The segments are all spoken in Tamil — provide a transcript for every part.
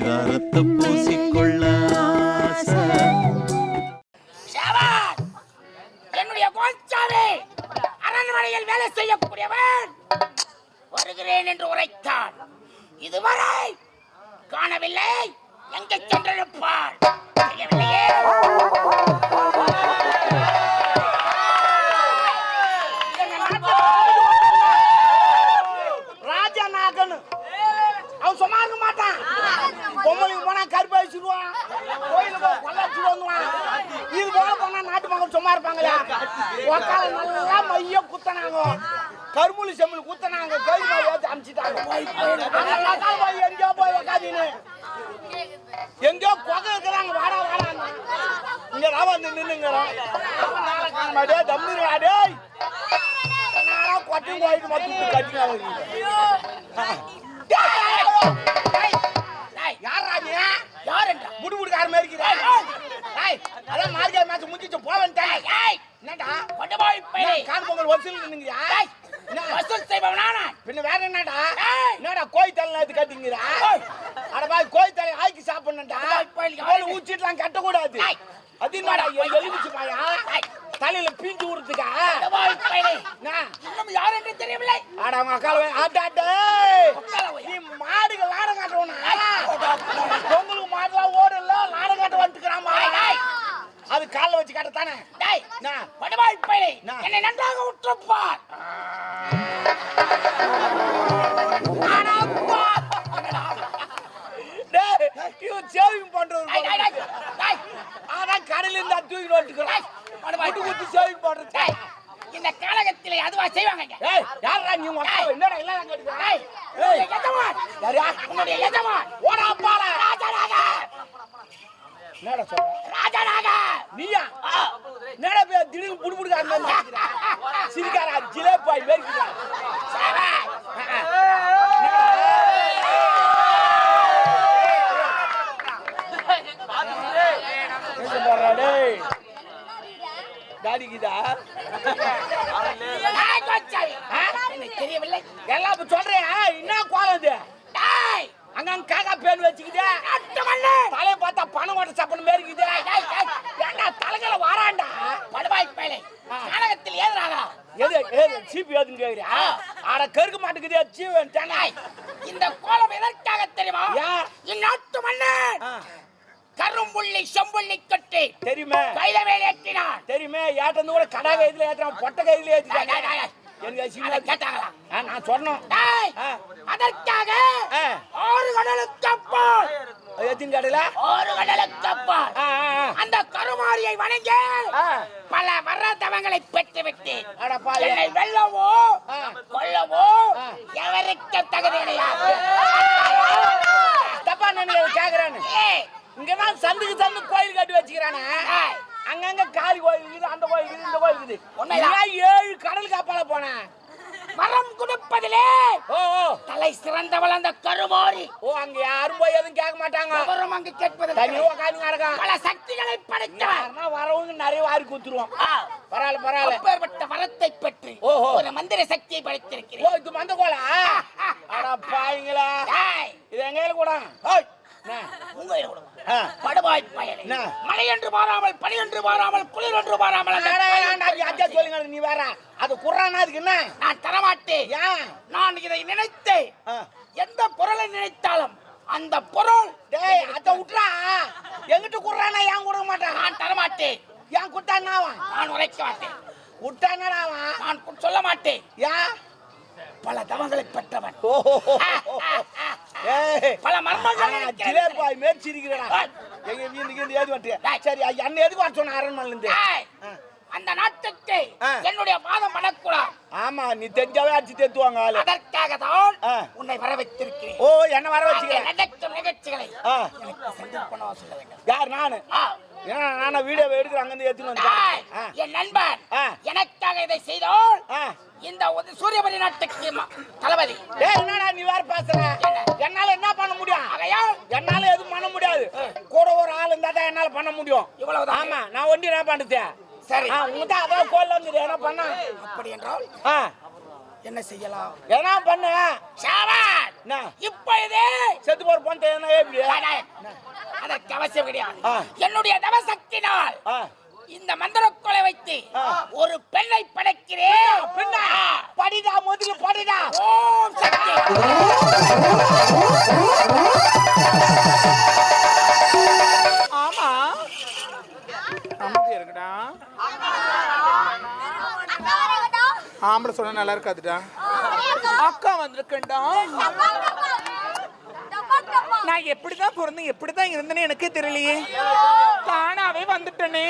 பரிதாரத்தை பூசிக்கொள்ள என்னுடைய கோச்சாவே அரண்மனையில் வேலை செய்யக்கூடியவன் வருகிறேன் என்று உரைத்தான். இதுவரை காணவில்லை. எங்கே சென்றிருப்பான் தெரியவில்லையே. போய் எங்கேயோ போய் உக்காதின்னு எங்கேயோ கொகை இருக்கிறாங்க. வாடா வாடா இங்க ராவா வந்து நின்னுங்கிறோம் டே தம்பிங்களா டேய். நானா கொட்டையும் கோயிலுக்கு மட்டும் கட்டினா யாரா நீ? யார் என்ற புடுபுடுக்கார மாதிரி இருக்கிற. ஏய் அதான் மார்கே மேட்ச் முடிஞ்சிச்சு போவன்ட்டேன். ஏய் என்னடா? கொண்டு போய் கான் பொங்கல் வசூல் நின்னுங்கயா என்ன வசூல் செய்பவனா நான்? பின்ன வேற என்னடா? என்னடா கோய் தலை இது கட்டிங்கடா அட பாய் கோய் தலை ஆக்கி சாப்பிடணும்டா. கோல் ஊச்சிட்டுலாம் கட்ட கூடாது அது என்னடா எலுமிச்சு பாயா? தலையில பீஞ்சு ஊறதுக்கா? இன்னும் யார் என்று தெரியவில்லை. ஆட அவங்க அக்கால ஆட்டாட்டே நீ அது கால்ல வச்சு காட்டத்தானே? டேய் படுவாய் பையனை என்னை நன்றாக உற்றுப்பார். சேவிங் பண்றது அதான் கடையில இருந்து தூக்கிட்டு வந்துக்கிறான் குட்டு குத்து சேவிங் இந்த காலகத்திலே அதுவா செய்வாங்க ஏய் யாரா நீ உங்க என்னடா எல்லாம் கேட்டுக்க ஏய் ஏய் எஜமான். யாரா உன்னுடைய எஜமான். ஓடா 啊 கையில மேல ஏற்றினான் தெரியுமே ஏட்டந்து கூட கடா கைதுல ஏத்துறான் பொட்ட கைதுல ஏத்திட்டான். எனக்கு அசிங்கமா கேட்டாங்களா? நான் சொன்னோம். அதற்காக ஆறு கடலுக்கு அப்பால் எத்தின் கடல ஆறு கடலுக்கு அப்பால் அந்த கருமாரியை வணங்கி பல வரதவங்களை பெற்று விட்டேன் என்னை வெல்லவோ கொல்லவோ எவருக்கு தகுதி கிடையாது தப்பா நினைக்க கேக்குறானு இங்கதான் சந்துக்கு சந்து கோயில் கட்டி வச்சுக்கிறானே. அங்கங்க காளி கோயில் இருக்குது அந்த கோயில் இருக்குது இந்த கோயில் இருக்குது நான் ஏழு கடலுக்கு அப்பால போனேன் வரம் கொடுப்பதிலே ஓ தலை சிறந்தவள் அந்த கருமாரி. ஓ அங்க யாரும் போய் எதுவும் கேட்க மாட்டாங்க. வரம் அங்க கேட்பது தனி உட்காந்து நடக்கும் பல சக்திகளை படைத்தவன் வரவங்க நிறைய வாரி குத்துருவோம் பரவாயில்ல பரவாயில்ல. அப்பேற்பட்ட வரத்தை பெற்று ஓஹோ. ஒரு மந்திர சக்தியை படைத்திருக்கிறேன். ஓ இது மந்த கோலா அட பாவிங்களா இது எங்க கூட உங்க படுபாய் பயலே. மழை என்று மாறாமல் பனி என்று மாறாமல் குளிர் என்று மாறாமல் சொல்லுங்க நீ வேற. அது குர்ரானா அதுக்கு என்ன? நான் தரமாட்டேன். நான் இதை நினைத்தேன். எந்த பொருளை நினைத்தாலும் அந்த பொருள் டேய் அத விட்றா எங்கிட்ட குர்ரானா ஏன் கொடுக்க மாட்டேன் நான் தரமாட்டேன். ஏன் குட்டானாவா நான் உரைக்க மாட்டேன். குட்டானடாவா நான் சொல்ல மாட்டேன். ஏன் பல தவங்களை பெற்றவன். பல மர்மங்களை ஜிலேபாய் மேய்ச்சிருக்கிறடா. எங்க வீட்டுக்கு இருந்து ஏது வட்டியா சரி என்ன எதுக்கு வர சொன்ன அரண்மனையில இருந்து? அந்த நாட்டுக்கு என்னுடைய பாதம் படக்கூடாது ஆமா நீ தெரிஞ்சாவே அடிச்சு தேத்துவாங்க ஆளு. அதற்காக தான் உன்னை வர வைத்திருக்கிறேன் ஓ என்ன வர வச்சுக்கிறேன் நிகழ்ச்சிகளை யார் நானு? ஏன்னா நானா வீடியோ எடுக்கிற அங்க இருந்து எடுத்துட்டு வந்தேன் என் நண்பன் எனக்காக இதை செய்தோம் இந்த ஒரு சூரியபடி நாட்டுக்கு தளபதி. என்னடா நீ வேற பேசுற? என்னால என்ன பண்ண முடியும்? என்னால எதுவும் பண்ண முடியாது. கூட ஒரு ஆள் இருந்தா தான் என்னால பண்ண முடியும். இவ்வளவு ஆமா நான் ஒண்டி என்ன பண்ணுது சரி. உங்க தான் அதான் கோல்ல வந்து என்ன பண்ண? அப்படி என்றால் என்ன செய்யலாம்? என்ன பண்ணு. ஷாபாத் என்ன? இப்பொழுதே செத்து போற பொண்ணு என்ன எப்படி அதற்கு அவசியம் கிடையாது. என்னுடைய தவசக்தினால் இந்த மந்திர கொலை வைத்து. ஒரு பெண்ணை படைக்கிறேன். பின்ன படிடா முதல்ல படிடா. ஓம் சக்தி. ஆமா. அமைதி இருக்குடா ஆம்பளை சொன்னா நல்லா இருக்காதுடா. அக்கா வந்திருக்கேன்டா. நான் எப்படிதான் பிறந்தேன் எப்படிதான் இருந்தேன்னு எனக்கே தெரியலையே. தானாவே வந்துட்டேனே.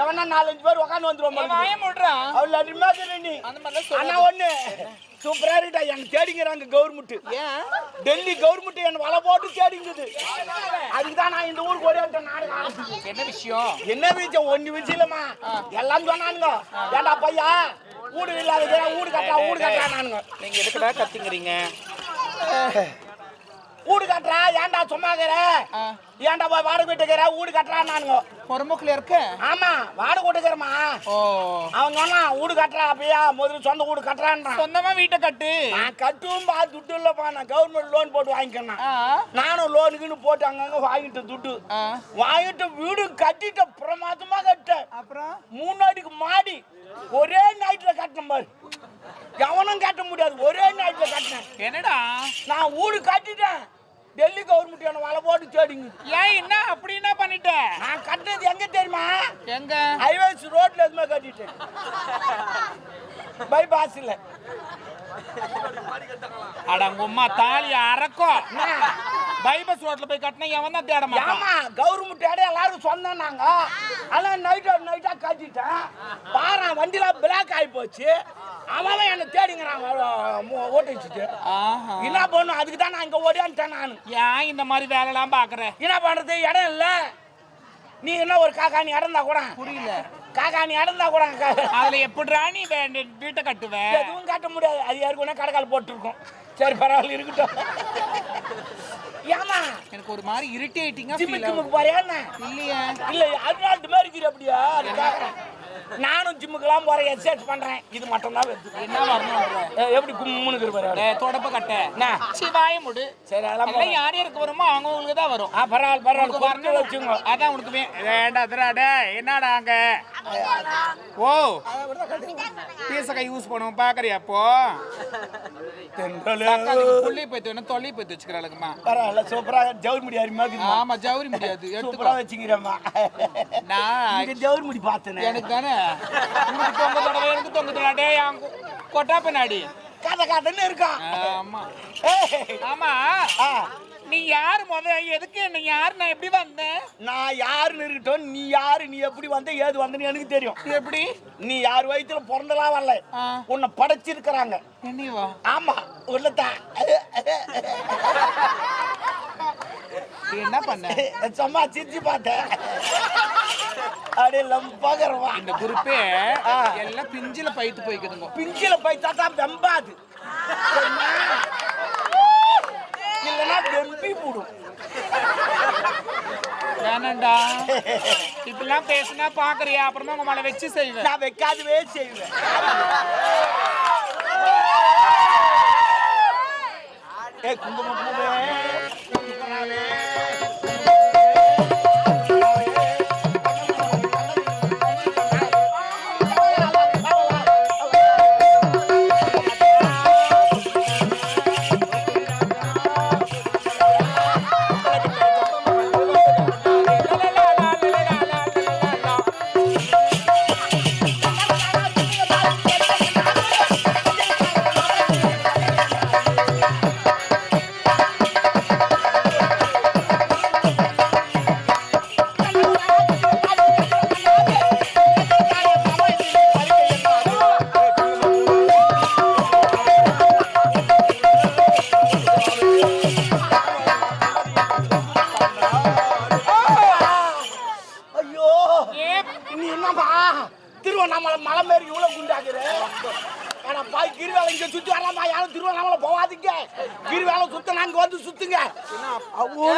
எவனா நாலஞ்சு பேர் உட்காந்து வந்துருவோம் வாய மூடுறான் அவள் அருமையா நீ. ஆனா. ஒண்ணு. சூப்பரா இருக்கா எனக்கு தேடிங்கிறாங்க கவர்மெண்ட். ஏன்? டெல்லி கவர்மெண்ட் என்ன வலை போட்டு தேடிங்குது. அதுக்கு தான் நான் இந்த ஊருக்கு ஒரே. என்ன விஷயம்? என்ன விஷயம்? ஒண்ணு விஷயம் இல்லம்மா. எல்லாம் சொன்னானுங்க. ஏண்டா பையா? வீடு இல்லாத வீடு கட்டா வீடு கட்டுறானுங்க நீங்க எதுக்குடா கத்திங்கிறீங்க? வீடு கட்டுறா ஏன்டா சும்மாக்கிற. ஏன்டா போய் வாடகை வீட்டுக்கிற வீடு கட்டுறான்னானுங்க. பொறுமுக்குல இருக்க? ஆமா வாடகை வீட்டுக்கிறமா அவன் சொன்னான் வீடு கட்டுறா அப்பயா முதல்ல சொந்த வீடு கட்டுறான்றான். சொந்தமா வீட்டை கட்டு? நான் கட்டும் பா துட்டு இல்லப்பா. நான் கவர்மெண்ட் லோன் போட்டு வாங்கிக்கிறேன் நானும் லோனுக்குன்னு போட்டு அங்கங்க வாங்கிட்டு துட்டு. வாங்கிட்டு வீடு கட்டிட்ட பிரமாதமா கட்டேன். அப்புறம்? மூணு அடிக்கு மாடி. ஒரே நைட்ல கட்டின பாரு. எவனும் கட்ட முடியாது. ஒரே நைட்ல கட்டினேன். என்னடா? நான் வீடு கட்டிட்டேன். டெல்லி கவர்மெண்ட் என்ன வலை போட்டு தேடிங்க. ஏன் என்ன? அப்படி என்ன பண்ணிட்ட? நான் கட்டினது எங்க தெரியுமா? எங்க? ஹைவேஸ் ரோட்ல எதுவுமே கட்டிட்டேன். பைபாஸ்ல அட உங்க அம்மா தாலி அறக்கும் பைபஸ் ரோட்ல போய் கட்டினா எவன் தான் தேட மாட்டான். கவர்மெண்ட் இடம் எல்லாரும் நாங்க. அதெல்லாம் நைட்டா நைட்டா காட்டிட்டேன். பாரு வண்டியில பிளாக் ஆகி போச்சு. அவன் என்ன தேடிங்கிறான் ஓட்டு வச்சுட்டு. என்ன பண்ணும்? அதுக்கு தான் நான் இங்க ஓடியான்ட்டேன் நான். ஏன் இந்த மாதிரி வேலைலாம் பாக்குற என்ன பண்றது? இடம் இல்ல. நீ என்ன ஒரு காக்காணி இடந்தா கூட. புரியல. காக்காணி இடந்தா கூட. க- அதுல எப்படிடா நீ வீட்டை கட்டுவ? எதுவும் காட்ட முடியாது. அது யாருக்குன்னா கடைக்கால் போட்டிருக்கோம். சரி பரவாயில்ல இருக்கட்டும். ஏமா எனக்கு ஒரு மாதிரி இரிட்டேட்டிங்கா ஃபீல் போறியா என்ன இல்லையே. இல்ல அதனால மாதிரி இருக்குது அப்படியா? அது. நானும் ஜிம்முக்கெல்லாம் போறேன் எக்ஸசைஸ் பண்றேன். இது மட்டும் தான் என்ன வரணும்ன்ற ஏ, எப்படி கும்முன்னு டேய், தொடப்ப கட்ட? சிவாய முடு. சரி அதெல்லாம். யார் யாருக்கு வருமோ அவங்களுக்கு தான் வரும். பரவாயில்ல பரவாயில்ல. வரணும். வச்சுங்க அதான் உனக்கு வேண்டாம் என்னடா அங்க? ஓ. பீசக்கை யூஸ் பண்ணுவோம் பாக்குறியா அப்போ. புள்ளி பைத்து வேணும் தொல்லி பைத்து வச்சுக்கிறாளுங்கம்மா. பரவாயில்ல சூப்பரா ஜவுரி முடி இருக்குதும்மா. ஆமா ஜவுரி முடியாது சூப்பரா எடுத்துக்கோ. வச்சுக்கிறேம்மா. நான் ஜவுரி முடி பார்த்தேனே. எனக்கு தானே? உனக்கு தொங்க தடவை எனக்கு தொங்க அவன் கொட்டா பின்னாடி. கதை கதைன்னு இருக்கான் ஆமா. ஏய், ஆமா. ஆ, நீ யார் முத? எதுக்கு என்ன யார்? நான் எப்படி வந்தேன்? நான் யாருன்னு இருக்கட்டும் நீ யாரு நீ எப்படி வந்த ஏது வந்தன்னு எனக்கு தெரியும். எப்படி? நீ யார் வயித்துல பிறந்தலாம் வரல. உன்னை படைச்சிருக்கிறாங்க. என்னவா ஆமா உள்ளதான் நீ என்ன பண்ண? சும்மா சிரிச்சு பார்த்தேன். அப்படியே லம்பாகிறவா இந்த குரூப்பே. எல்லாம் பிஞ்சில பைத்து போய்க்குதுங்க. பிஞ்சில போய் தாத்தா வெம்பாது? இல்லைன்னா வெம்பி போடும். வேணாண்டா இப்படிலாம் பேசினா பாக்குறியா? அப்புறமா உங்க மேல வச்சு செய்வேன். நான் வைக்காதவே செய்வேன். ஏ குங்குமப்பூவே. திருவண்ணாமலை போவாதீங்க. கிரி வேலை சுத்த நாங்க வந்து சுத்துங்க. ஐயோ.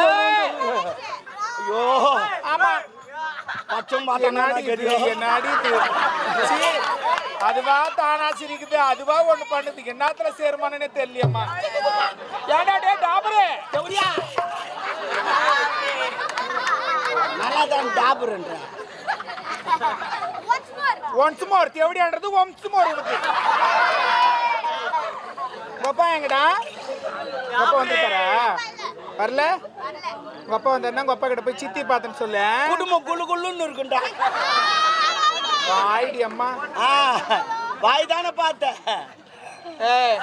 ஆமா. பச்சம் அதுவா தானா சிரிக்குது அதுவா ஒண்ணு பண்ணுது. என்னத்துல சேருமானே தெரியலையம்மா. ஏடா டே டாபரே? கௌரியா நல்லா தான் டாபுர்ன்ற ஒன்ஸ் மோர் தேவடியான்றது ஒன்ஸ் மோர் உனக்கு. கொப்பா எங்கடா? கொப்பா வந்துட்டாரா வரல? உங்க அப்பா வந்தாருன்னா உங்க அப்பா கிட்ட போய் சித்தி பார்த்தேன்னு சொல்லு. குடும்பம் குள்ளு குள்ளுன்னு இருக்குண்டா. ஆயிடி அம்மா. ஆ வாய் தானே பார்த்தேன் ஏய்.